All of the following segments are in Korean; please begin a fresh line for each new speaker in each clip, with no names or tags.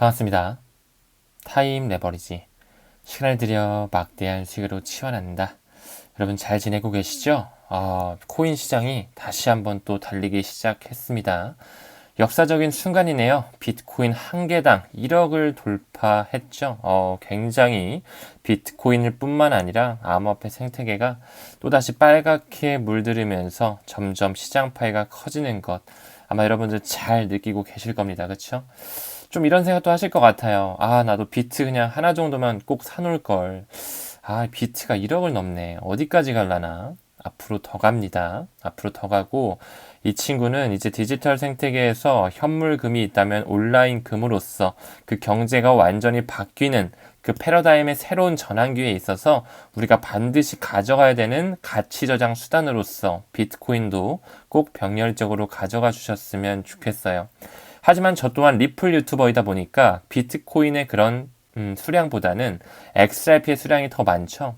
반갑습니다. 타임 레버리지. 시간을 들여 막대한 수익으로 치환한다. 여러분 잘 지내고 계시죠? 아, 코인 시장이 다시 한번 또 달리기 시작했습니다. 역사적인 순간이네요. 비트코인 한 개당 1억을 돌파했죠. 어, 굉장히 비트코인을 뿐만 아니라 암호화폐 생태계가 또다시 빨갛게 물들으면서 점점 시장 파이가 커지는 것 아마 여러분들 잘 느끼고 계실 겁니다. 그렇죠? 좀 이런 생각도 하실 것 같아요. 아, 나도 비트 그냥 하나 정도만 꼭 사놓을 걸. 아, 비트가 1억을 넘네. 어디까지 갈라나? 앞으로 더 갑니다. 앞으로 더 가고 이 친구는 이제 디지털 생태계에서 현물금이 있다면 온라인 금으로서 그 경제가 완전히 바뀌는 그 패러다임의 새로운 전환기에 있어서 우리가 반드시 가져가야 되는 가치 저장 수단으로서 비트코인도 꼭 병렬적으로 가져가 주셨으면 좋겠어요. 하지만 저 또한 리플 유튜버이다 보니까 비트코인의 그런 음, 수량보다는 XRP의 수량이 더 많죠.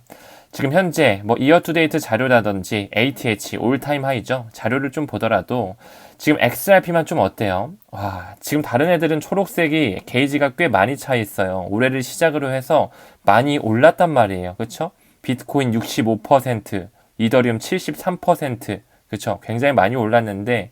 지금 현재 뭐 이어투데이트 자료라든지 ATH 올타임 하이죠. 자료를 좀 보더라도 지금 XRP만 좀 어때요? 와, 지금 다른 애들은 초록색이 게이지가 꽤 많이 차 있어요. 올해를 시작으로 해서 많이 올랐단 말이에요. 그렇죠? 비트코인 65%, 이더리움 73%, 그렇죠? 굉장히 많이 올랐는데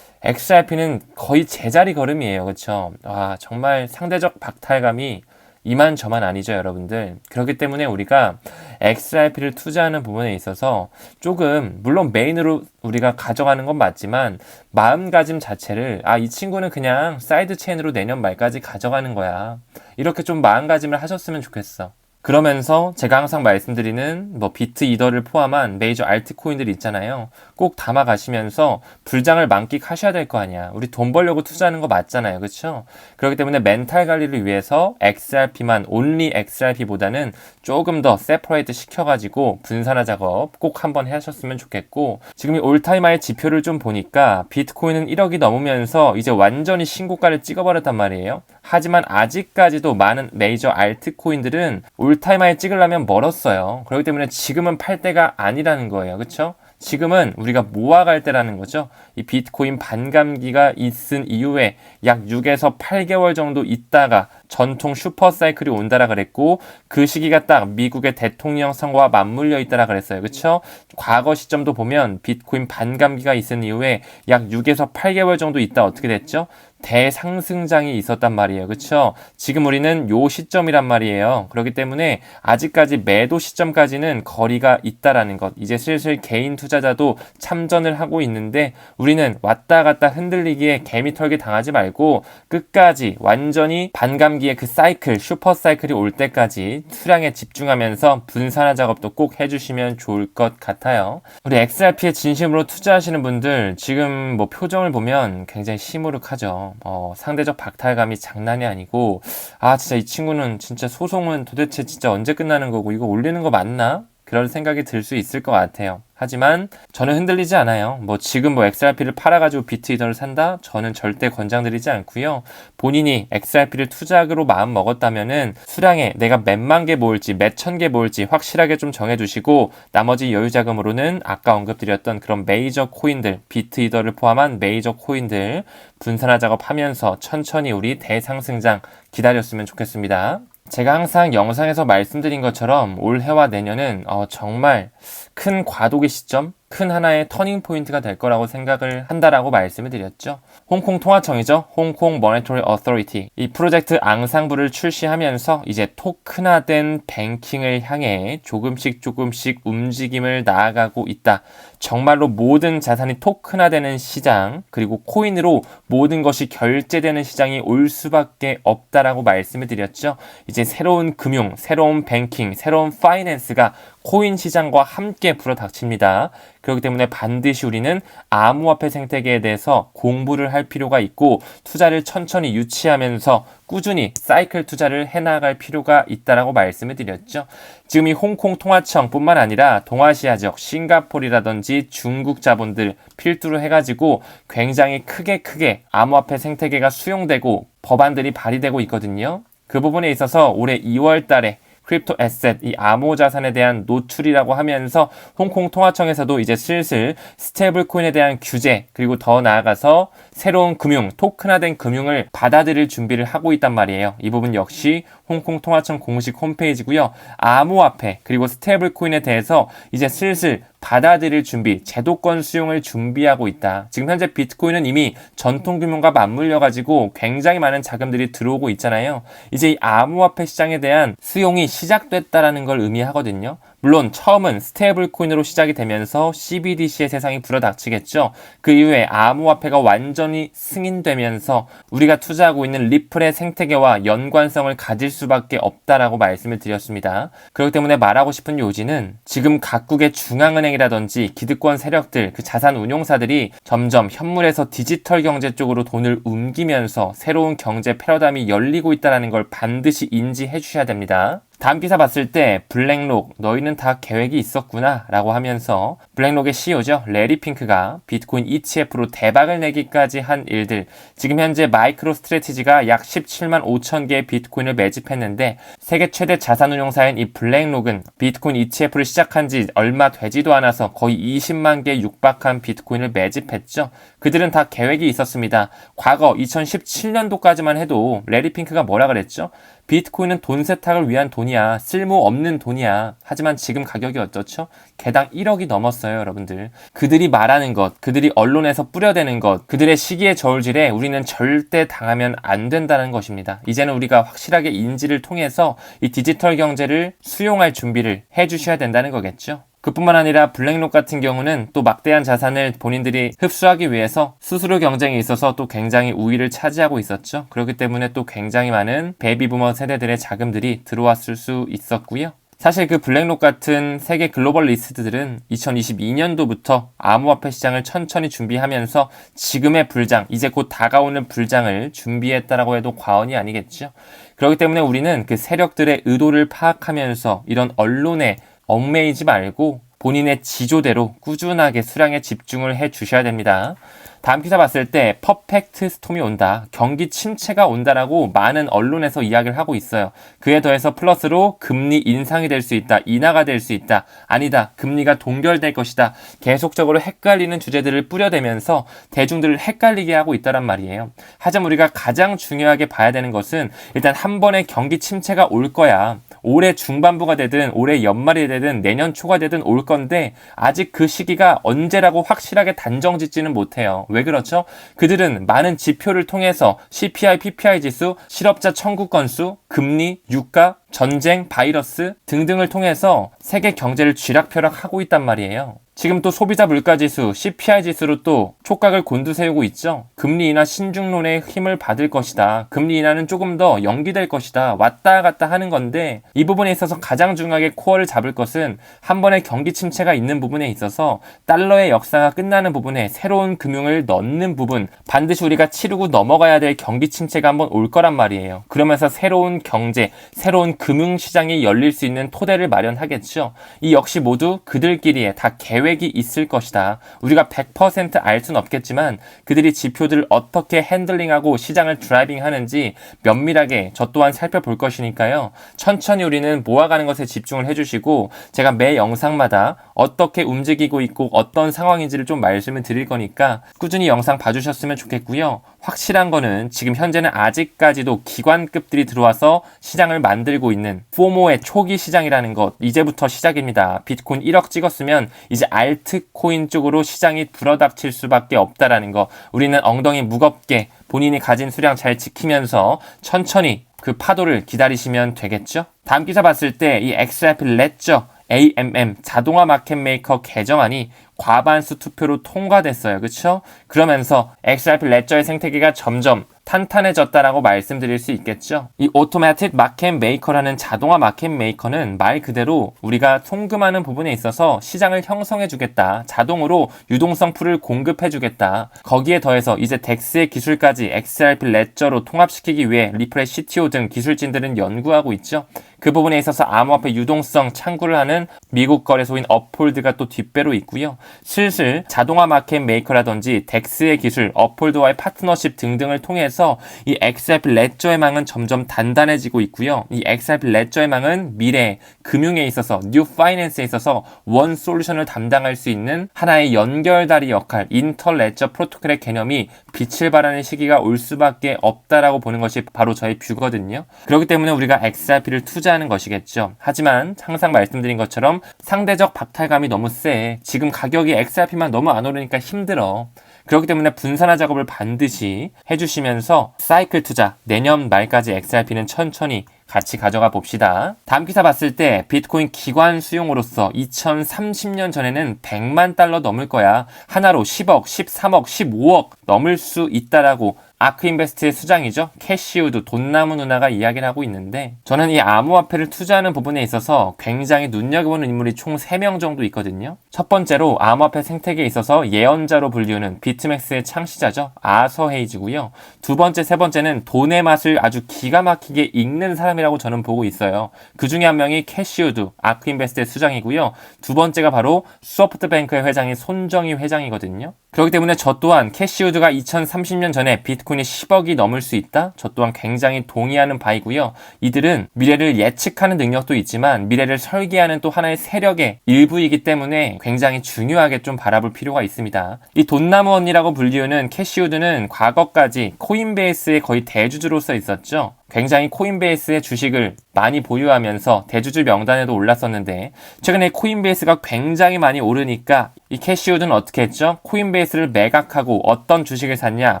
XRP는 거의 제자리 걸음이에요. 그렇죠? 와, 정말 상대적 박탈감이 이만 저만 아니죠, 여러분들. 그렇기 때문에 우리가 XRP를 투자하는 부분에 있어서 조금, 물론 메인으로 우리가 가져가는 건 맞지만, 마음가짐 자체를, 아, 이 친구는 그냥 사이드 체인으로 내년 말까지 가져가는 거야. 이렇게 좀 마음가짐을 하셨으면 좋겠어. 그러면서 제가 항상 말씀드리는 뭐 비트 이더를 포함한 메이저 알트코인들 있잖아요. 꼭 담아 가시면서 불장을 만끽하셔야 될 거 아니야. 우리 돈 벌려고 투자하는 거 맞잖아요. 그렇죠? 그렇기 때문에 멘탈 관리를 위해서 XRP만 온리 XRP보다는 조금 더 세퍼레이트 시켜 가지고 분산화 작업 꼭 한번 하셨으면 좋겠고 지금 이 올타임 하의 지표를 좀 보니까 비트코인은 1억이 넘으면서 이제 완전히 신고가를 찍어 버렸단 말이에요. 하지만 아직까지도 많은 메이저 알트코인들은 올타임하에 찍으려면 멀었어요. 그렇기 때문에 지금은 팔 때가 아니라는 거예요. 그렇죠? 지금은 우리가 모아갈 때라는 거죠. 이 비트코인 반감기가 있은 이후에 약 6에서 8개월 정도 있다가 전통 슈퍼 사이클이 온다라 그랬고 그 시기가 딱 미국의 대통령 선거와 맞물려 있다라 그랬어요. 그렇죠? 과거 시점도 보면 비트코인 반감기가 있은 이후에 약 6에서 8개월 정도 있다 어떻게 됐죠? 대상승장이 있었단 말이에요. 그렇죠? 지금 우리는 요 시점이란 말이에요. 그렇기 때문에 아직까지 매도 시점까지는 거리가 있다라는 것. 이제 슬슬 개인 투자자도 참전을 하고 있는데 우리는 왔다 갔다 흔들리기에 개미 털기 당하지 말고 끝까지 완전히 반감기의 그 사이클, 슈퍼 사이클이 올 때까지 수량에 집중하면서 분산화 작업도 꼭 해주시면 좋을 것 같아요. 우리 XRP에 진심으로 투자하시는 분들 지금 뭐 표정을 보면 굉장히 시무룩하죠. 어, 상대적 박탈감이 장난이 아니고 아 진짜 이 친구는 진짜 소송은 도대체 진짜 언제 끝나는 거고 이거 올리는 거 맞나? 그런 생각이 들 수 있을 것 같아요. 하지만 저는 흔들리지 않아요. 뭐 지금 뭐 XRP를 팔아가지고 비트 이더를 산다? 저는 절대 권장드리지 않고요. 본인이 XRP를 투자으로 마음 먹었다면은 수량에 내가 몇만 개 모을지 몇 천 개 모을지 확실하게 좀 정해두시고 나머지 여유 자금으로는 아까 언급드렸던 그런 메이저 코인들 비트 이더를 포함한 메이저 코인들 분산화 작업하면서 천천히 우리 대상승장 기다렸으면 좋겠습니다. 제가 항상 영상에서 말씀드린 것처럼 올해와 내년은 어, 정말 큰 과도기 시점, 큰 하나의 터닝 포인트가 될 거라고 생각을 한다라고 말씀을 드렸죠. 홍콩 통화청이죠. 홍콩 모니터리 어서리티. 이 프로젝트 앙상블을 출시하면서 이제 토큰화된 뱅킹을 향해 조금씩 조금씩 움직임을 나아가고 있다. 정말로 모든 자산이 토큰화되는 시장, 그리고 코인으로 모든 것이 결제되는 시장이 올 수밖에 없다라고 말씀을 드렸죠. 이제 새로운 금융, 새로운 뱅킹, 새로운 파이낸스가 코인 시장과 함께 불어닥칩니다. 그렇기 때문에 반드시 우리는 암호화폐 생태계에 대해서 공부를 할 필요가 있고 투자를 천천히 유치하면서 꾸준히 사이클 투자를 해나갈 필요가 있다라고 말씀을 드렸죠. 지금 이 홍콩 통화청뿐만 아니라 동아시아 지역 싱가폴이라든지 중국 자본들 필두로 해가지고 굉장히 크게 크게 암호화폐 생태계가 수용되고 법안들이 발의되고 있거든요. 그 부분에 있어서 올해 2월 달에 크립토 에셋, 이 암호 자산에 대한 노출이라고 하면서 홍콩 통화청에서도 이제 슬슬 스테이블 코인에 대한 규제 그리고 더 나아가서 새로운 금융, 토큰화된 금융을 받아들일 준비를 하고 있단 말이에요. 이 부분 역시 홍콩 통화청 공식 홈페이지고요. 암호화폐 그리고 스테이블 코인에 대해서 이제 슬슬 받아들일 준비, 제도권 수용을 준비하고 있다. 지금 현재 비트코인은 이미 전통 규모가 맞물려 가지고 굉장히 많은 자금들이 들어오고 있잖아요. 이제 이 암호화폐 시장에 대한 수용이 시작됐다라는 걸 의미하거든요. 물론 처음은 스테이블 코인으로 시작이 되면서 CBDC의 세상이 불어닥치겠죠. 그 이후에 암호화폐가 완전히 승인되면서 우리가 투자하고 있는 리플의 생태계와 연관성을 가질 수밖에 없다라고 말씀을 드렸습니다. 그렇기 때문에 말하고 싶은 요지는 지금 각국의 중앙은행이라든지 기득권 세력들, 그 자산 운용사들이 점점 현물에서 디지털 경제 쪽으로 돈을 옮기면서 새로운 경제 패러다임이 열리고 있다는 걸 반드시 인지해 주셔야 됩니다. 다음 기사 봤을 때 블랙록 너희는 다 계획이 있었구나 라고 하면서 블랙록의 CEO죠. 레리 핑크가 비트코인 ETF로 대박을 내기까지 한 일들. 지금 현재 마이크로 스트레티지가 약 17만 5천 개의 비트코인을 매집했는데 세계 최대 자산운용사인 이 블랙록은 비트코인 ETF를 시작한 지 얼마 되지도 않아서 거의 20만 개 육박한 비트코인을 매집했죠 그들은 다 계획이 있었습니다 과거 2017년도까지만 해도 레리 핑크가 뭐라 그랬죠 비트코인은 돈 세탁을 위한 돈이야. 쓸모없는 돈이야. 하지만 지금 가격이 어떻죠? 개당 1억이 넘었어요, 여러분들. 그들이 말하는 것, 그들이 언론에서 뿌려대는 것, 그들의 시기의 저울질에 우리는 절대 당하면 안 된다는 것입니다. 이제는 우리가 확실하게 인지를 통해서 이 디지털 경제를 수용할 준비를 해 주셔야 된다는 거겠죠. 그뿐만 아니라 블랙록 같은 경우는 또 막대한 자산을 본인들이 흡수하기 위해서 수수료 경쟁에 있어서 또 굉장히 우위를 차지하고 있었죠. 그렇기 때문에 또 굉장히 많은 베이비부머 세대들의 자금들이 들어왔을 수 있었고요. 사실 그 블랙록 같은 세계 글로벌 리스트들은 2022년도부터 암호화폐 시장을 천천히 준비하면서 지금의 불장, 이제 곧 다가오는 불장을 준비했다라고 해도 과언이 아니겠죠. 그렇기 때문에 우리는 그 세력들의 의도를 파악하면서 이런 언론의 얽매이지 말고 본인의 지조대로 꾸준하게 수량에 집중을 해 주셔야 됩니다. 다음 기사 봤을 때 퍼펙트 스톰이 온다. 경기 침체가 온다라고 많은 언론에서 이야기를 하고 있어요. 그에 더해서 플러스로 금리 인상이 될 수 있다. 인하가 될 수 있다. 아니다. 금리가 동결될 것이다. 계속적으로 헷갈리는 주제들을 뿌려대면서 대중들을 헷갈리게 하고 있다란 말이에요. 하지만 우리가 가장 중요하게 봐야 되는 것은 일단 한 번의 경기 침체가 올 거야. 올해 중반부가 되든 올해 연말이 되든 내년 초가 되든 올 건데 아직 그 시기가 언제라고 확실하게 단정 짓지는 못해요. 왜 그렇죠? 그들은 많은 지표를 통해서 CPI, PPI 지수, 실업자 청구 건수, 금리, 유가, 전쟁, 바이러스 등등을 통해서 세계 경제를 쥐락펴락하고 있단 말이에요. 지금 또 소비자 물가 지수, CPI 지수로 또 촉각을 곤두세우고 있죠. 금리 인하 신중론의 힘을 받을 것이다. 금리 인하는 조금 더 연기될 것이다. 왔다 갔다 하는 건데 이 부분에 있어서 가장 중요하게 코어를 잡을 것은 한 번의 경기 침체가 있는 부분에 있어서 달러의 역사가 끝나는 부분에 새로운 금융을 넣는 부분 반드시 우리가 치르고 넘어가야 될 경기 침체가 한번 올 거란 말이에요. 그러면서 새로운 경제, 새로운 금융 시장이 열릴 수 있는 토대를 마련하겠죠. 이 역시 모두 그들끼리의 다 계획 이 있을 것이다. 우리가 100%알 수는 없겠지만 그들이 지표들을 어떻게 핸들링하고 시장을 드라이빙 하는지 면밀하게 저 또한 살펴볼 것이니까요. 천천히 우리는 모아가는 것에 집중을 해주시고 제가 매 영상마다 어떻게 움직이고 있고 어떤 상황인지를 좀 말씀을 드릴 거니까 꾸준히 영상 봐주셨으면 좋겠고요. 확실한 거는 지금 현재는 아직까지도 기관급들이 들어와서 시장을 만들고 있는 포모의 초기 시장이라는 것 이제부터 시작입니다. 비트코인 1억 찍었으면 이제 알트코인 쪽으로 시장이 불어닥칠 수밖에 없다라는 거 우리는 엉덩이 무겁게 본인이 가진 수량 잘 지키면서 천천히 그 파도를 기다리시면 되겠죠? 다음 기사 봤을 때이 XRP 레저 AMM 자동화 마켓 메이커 개정안이 과반수 투표로 통과됐어요. 그렇죠? 그러면서 XRP 레저의 생태계가 점점 탄탄해졌다라고 말씀드릴 수 있겠죠. 이 오토매틱 마켓 메이커라는 자동화 마켓 메이커는 말 그대로 우리가 송금하는 부분에 있어서 시장을 형성해 주겠다. 자동으로 유동성 풀을 공급해 주겠다. 거기에 더해서 이제 덱스의 기술까지 XRP 레저로 통합시키기 위해 리플의 CTO 등 기술진들은 연구하고 있죠. 그 부분에 있어서 암호화폐 유동성 창구를 하는 미국 거래소인 업홀드가 또 뒷배로 있고요. 슬슬 자동화 마켓 메이커라든지 덱스의 기술, 업홀드와의 파트너십 등등을 통해서 이 XRP 레저의 망은 점점 단단해지고 있고요. 이 XRP 레저의 망은 미래 금융에 있어서 뉴 파이낸스에 있어서 원 솔루션을 담당할 수 있는 하나의 연결다리 역할, 인터 레저 프로토콜의 개념이 빛을 발하는 시기가 올 수밖에 없다라고 보는 것이 바로 저의 뷰거든요. 그렇기 때문에 우리가 XRP를 투자하는 것이겠죠. 하지만 항상 말씀드린 것처럼 상대적 박탈감이 너무 세. 지금 가격이 XRP만 너무 안 오르니까 힘들어. 그렇기 때문에 분산화 작업을 반드시 해주시면서 사이클 투자 내년 말까지 XRP는 천천히 같이 가져가 봅시다. 다음 기사 봤을 때 비트코인 기관 수용으로서 2030년 전에는 100만 달러 넘을 거야. 하나로 10억, 13억, 15억 넘을 수 있다라고 아크인베스트의 수장이죠. 캐시우드 돈나무 누나가 이야기를 하고 있는데 저는 이 암호화폐를 투자하는 부분에 있어서 굉장히 눈여겨보는 인물이 총 3명 정도 있거든요. 첫 번째로 암호화폐 생태계에 있어서 예언자로 불리우는 비트맥스의 창시자죠. 아서 헤이즈고요. 두 번째, 세 번째는 돈의 맛을 아주 기가 막히게 읽는 사람이라고 저는 보고 있어요. 그 중에 한 명이 캐시우드 아크인베스트의 수장이고요. 두 번째가 바로 소프트뱅크의 회장인 손정희 회장이거든요. 그렇기 때문에 저 또한 캐시우드가 2030년 전에 비트코인 이 10억이 넘을 수 있다? 저 또한 굉장히 동의하는 바이고요. 이들은 미래를 예측하는 능력도 있지만 미래를 설계하는 또 하나의 세력의 일부이기 때문에 굉장히 중요하게 좀 바라볼 필요가 있습니다. 이 돈나무 언니라고 불리우는 캐시우드는 과거까지 코인베이스의 거의 대주주로서 있었죠. 굉장히 코인베이스의 주식을 많이 보유하면서 대주주 명단에도 올랐었는데 최근에 코인베이스가 굉장히 많이 오르니까 이 캐시우드는 어떻게 했죠? 코인베이스를 매각하고 어떤 주식을 샀냐?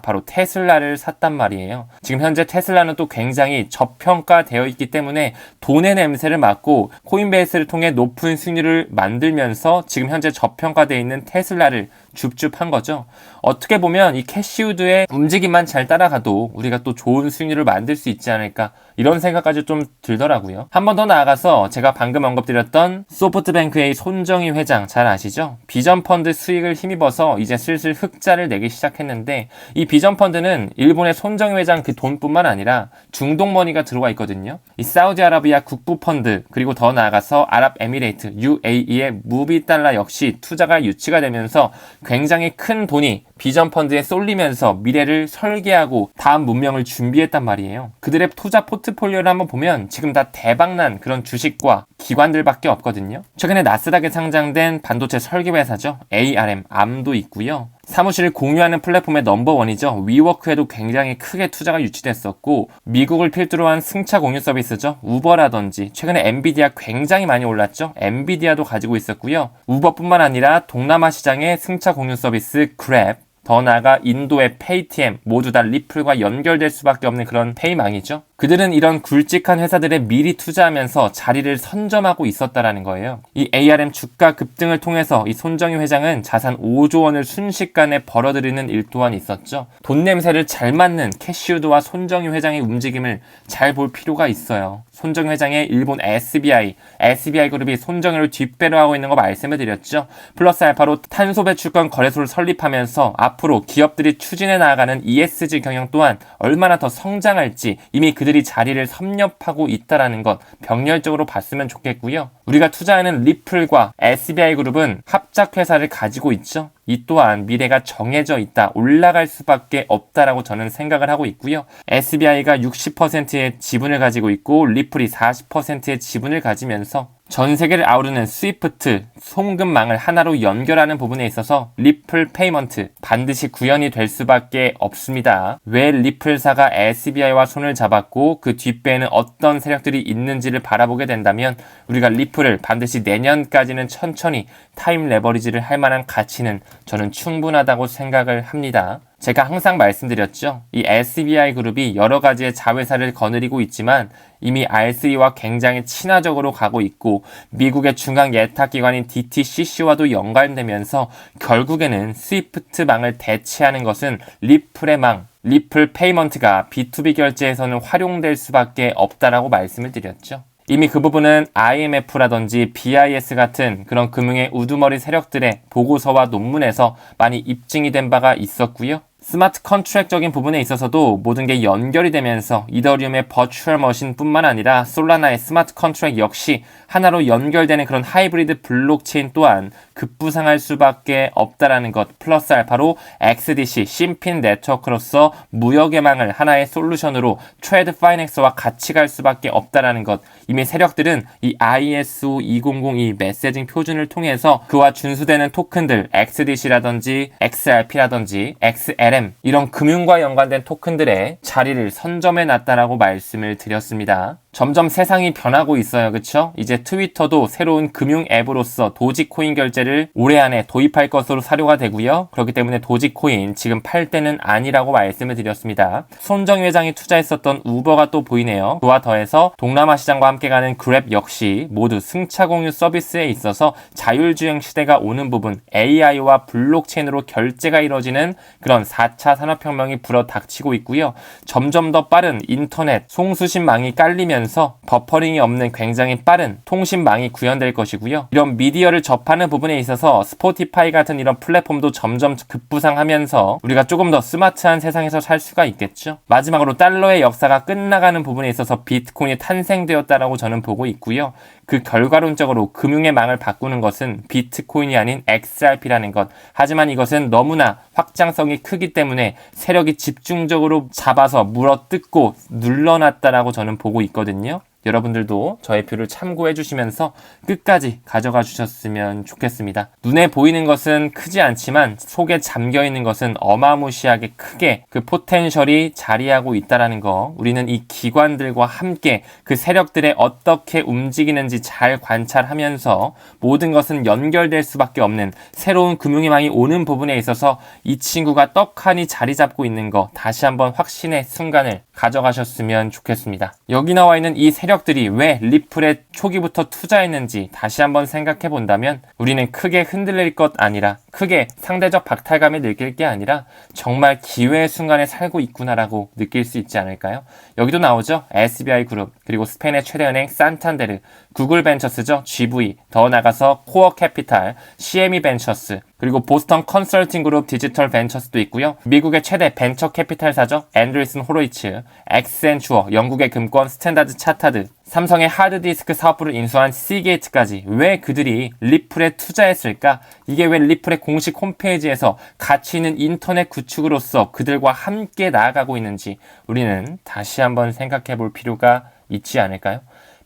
바로 테슬라를 샀단 말이에요. 지금 현재 테슬라는 또 굉장히 저평가되어 있기 때문에 돈의 냄새를 맡고 코인베이스를 통해 높은 수익률을 만들면서 지금 현재 저평가되어 있는 테슬라를 줍줍한 거죠. 어떻게 보면 이 캐시우드의 움직임만 잘 따라가도 우리가 또 좋은 수익률을 만들 수 있지 않을까 이런 생각까지 좀 들더라고요. 한 번 더 나아가서 제가 방금 언급드렸던 소프트뱅크의 손정희 회장 잘 아시죠? 비전 펀드 수익을 힘입어서 이제 슬슬 흑자를 내기 시작했는데 이 비전 펀드는 일본의 손정희 회장 그 돈뿐만 아니라 중동 머니가 들어와 있거든요. 이 사우디아라비아 국부 펀드 그리고 더 나아가서 아랍에미레이트 UAE의 무비 달러 역시 투자가 유치가 되면서 굉장히 큰 돈이 비전 펀드에 쏠리면서 미래를 설계하고 다음 문명을 준비했단 말이에요. 그들의 투자 포트폴리오를 한번 보면 지금 다 대박난 그런 주식과 기관들밖에 없거든요. 최근에 나스닥에 상장된 반도체 설계 회사죠. ARM, 암도 있고요. 사무실을 공유하는 플랫폼의 넘버원이죠. 위워크에도 굉장히 크게 투자가 유치됐었고 미국을 필두로 한 승차 공유 서비스죠. 우버라든지 최근에 엔비디아 굉장히 많이 올랐죠. 엔비디아도 가지고 있었고요. 우버뿐만 아니라 동남아 시장의 승차 공유 서비스 그랩 더 나아가 인도의 페이티엠 모두 다 리플과 연결될 수밖에 없는 그런 페이망이죠. 그들은 이런 굵직한 회사들에 미리 투자하면서 자리를 선점하고 있었다라는 거예요. 이 ARM 주가 급등을 통해서 이 손정희 회장은 자산 5조 원을 순식간에 벌어들이는 일 또한 있었죠. 돈 냄새를 잘 맡는 캐시우드와 손정희 회장의 움직임을 잘 볼 필요가 있어요. 손정희 회장의 일본 SBI, SBI 그룹이 손정희를 뒷배로 하고 있는 거 말씀을 드렸죠. 플러스 알파로 탄소 배출권 거래소를 설립하면서 앞으로 기업들이 추진해 나아가는 ESG 경영 또한 얼마나 더 성장할지 이미 그들 그들이 자리를 섭렵하고 있다라는 것 병렬적으로 봤으면 좋겠고요. 우리가 투자하는 리플과 SBI 그룹은 합작 회사를 가지고 있죠. 이 또한 미래가 정해져 있다, 올라갈 수밖에 없다라고 저는 생각을 하고 있고요. SBI가 60%의 지분을 가지고 있고 리플이 40%의 지분을 가지면서 전 세계를 아우르는 스위프트, 송금망을 하나로 연결하는 부분에 있어서 리플 페이먼트 반드시 구현이 될 수밖에 없습니다. 왜 리플사가 SBI와 손을 잡았고 그 뒷배에는 어떤 세력들이 있는지를 바라보게 된다면 우리가 리플을 반드시 내년까지는 천천히 타임 레버리지를 할 만한 가치는 저는 충분하다고 생각을 합니다. 제가 항상 말씀드렸죠. 이 SBI 그룹이 여러 가지의 자회사를 거느리고 있지만 이미 R3와 굉장히 친화적으로 가고 있고 미국의 중앙 예탁기관인 DTCC와도 연관되면서 결국에는 스위프트 망을 대체하는 것은 리플의 망, 리플 페이먼트가 B2B 결제에서는 활용될 수밖에 없다라고 말씀을 드렸죠. 이미 그 부분은 IMF라든지 BIS 같은 그런 금융의 우두머리 세력들의 보고서와 논문에서 많이 입증이 된 바가 있었고요. 스마트 컨트랙적인 부분에 있어서도 모든 게 연결이 되면서 이더리움의 버추얼 머신뿐만 아니라 솔라나의 스마트 컨트랙 역시 하나로 연결되는 그런 하이브리드 블록체인 또한 급부상할 수밖에 없다라는 것 플러스 알파로 XDC 심핀 네트워크로서 무역의 망을 하나의 솔루션으로 트레드 파이넥스와 같이 갈 수밖에 없다라는 것 이미 세력들은 이 ISO 2002 메시징 표준을 통해서 그와 준수되는 토큰들 XDC라든지 XRP라든지 XLM 이런 금융과 연관된 토큰들의 자리를 선점해 놨다라고 말씀을 드렸습니다. 점점 세상이 변하고 있어요. 그쵸? 이제 트위터도 새로운 금융 앱으로서 도지코인 결제를 올해 안에 도입할 것으로 사료가 되고요. 그렇기 때문에 도지코인 지금 팔 때는 아니라고 말씀을 드렸습니다. 손정 회장이 투자했었던 우버가 또 보이네요. 그와 더해서 동남아 시장과 함께 가는 그랩 역시 모두 승차 공유 서비스에 있어서 자율주행 시대가 오는 부분 AI와 블록체인으로 결제가 이루어지는 그런 4차 산업혁명이 불어닥치고 있고요. 점점 더 빠른 인터넷 송수신망이 깔리면 하면서 버퍼링이 없는 굉장히 빠른 통신망이 구현될 것이고요. 이런 미디어를 접하는 부분에 있어서 스포티파이 같은 이런 플랫폼도 점점 급부상하면서 우리가 조금 더 스마트한 세상에서 살 수가 있겠죠. 마지막으로 달러의 역사가 끝나가는 부분에 있어서 비트코인이 탄생되었다라고 저는 보고 있고요. 그 결과론적으로 금융의 망을 바꾸는 것은 비트코인이 아닌 XRP라는 것. 하지만 이것은 너무나 확장성이 크기 때문에 세력이 집중적으로 잡아서 물어뜯고 눌러놨다라고 저는 보고 있거든요. 여러분들도 저의 표를 참고해 주시면서 끝까지 가져가 주셨으면 좋겠습니다. 눈에 보이는 것은 크지 않지만 속에 잠겨 있는 것은 어마무시하게 크게 그 포텐셜이 자리하고 있다라는 거 우리는 이 기관들과 함께 그 세력들의 어떻게 움직이는지 잘 관찰하면서 모든 것은 연결될 수밖에 없는 새로운 금융의 망이 오는 부분에 있어서 이 친구가 떡하니 자리 잡고 있는 거 다시 한번 확신의 순간을 가져가셨으면 좋겠습니다. 여기 나와 있는 이 세력 세력들이 왜 리플에 초기부터 투자했는지 다시 한번 생각해 본다면 우리는 크게 흔들릴 것 아니라 크게 상대적 박탈감을 느낄 게 아니라 정말 기회의 순간에 살고 있구나라고 느낄 수 있지 않을까요? 여기도 나오죠. SBI 그룹 그리고 스페인의 최대 은행 산탄데르, 구글 벤처스죠. GV, 더 나가서 코어 캐피탈, CME 벤처스, 그리고 보스턴 컨설팅 그룹 디지털 벤처스도 있고요. 미국의 최대 벤처 캐피탈사죠. 앤드리슨 호로이츠, 엑센추어, 영국의 금권 스탠다드 차타드, 삼성의 하드디스크 사업부를 인수한 시게이트까지 왜 그들이 리플에 투자했을까? 이게 왜 리플의 공식 홈페이지에서 가치 있는 인터넷 구축으로서 그들과 함께 나아가고 있는지 우리는 다시 한번 생각해 볼 필요가 있지 않을까요?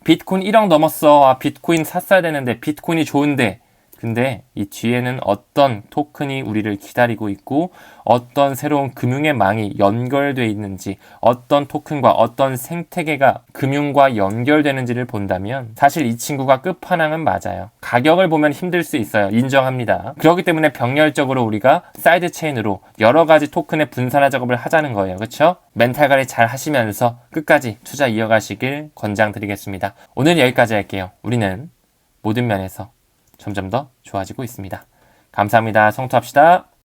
비트코인 1억 넘었어. 아, 비트코인 샀어야 되는데 비트코인이 좋은데 근데 이 뒤에는 어떤 토큰이 우리를 기다리고 있고 어떤 새로운 금융의 망이 연결되어 있는지 어떤 토큰과 어떤 생태계가 금융과 연결되는지를 본다면 사실 이 친구가 끝판왕은 맞아요. 가격을 보면 힘들 수 있어요. 인정합니다. 그렇기 때문에 병렬적으로 우리가 사이드 체인으로 여러 가지 토큰의 분산화 작업을 하자는 거예요. 그렇죠? 멘탈 관리 잘 하시면서 끝까지 투자 이어가시길 권장드리겠습니다. 오늘 여기까지 할게요. 우리는 모든 면에서 점점 더 좋아지고 있습니다. 감사합니다. 성투합시다.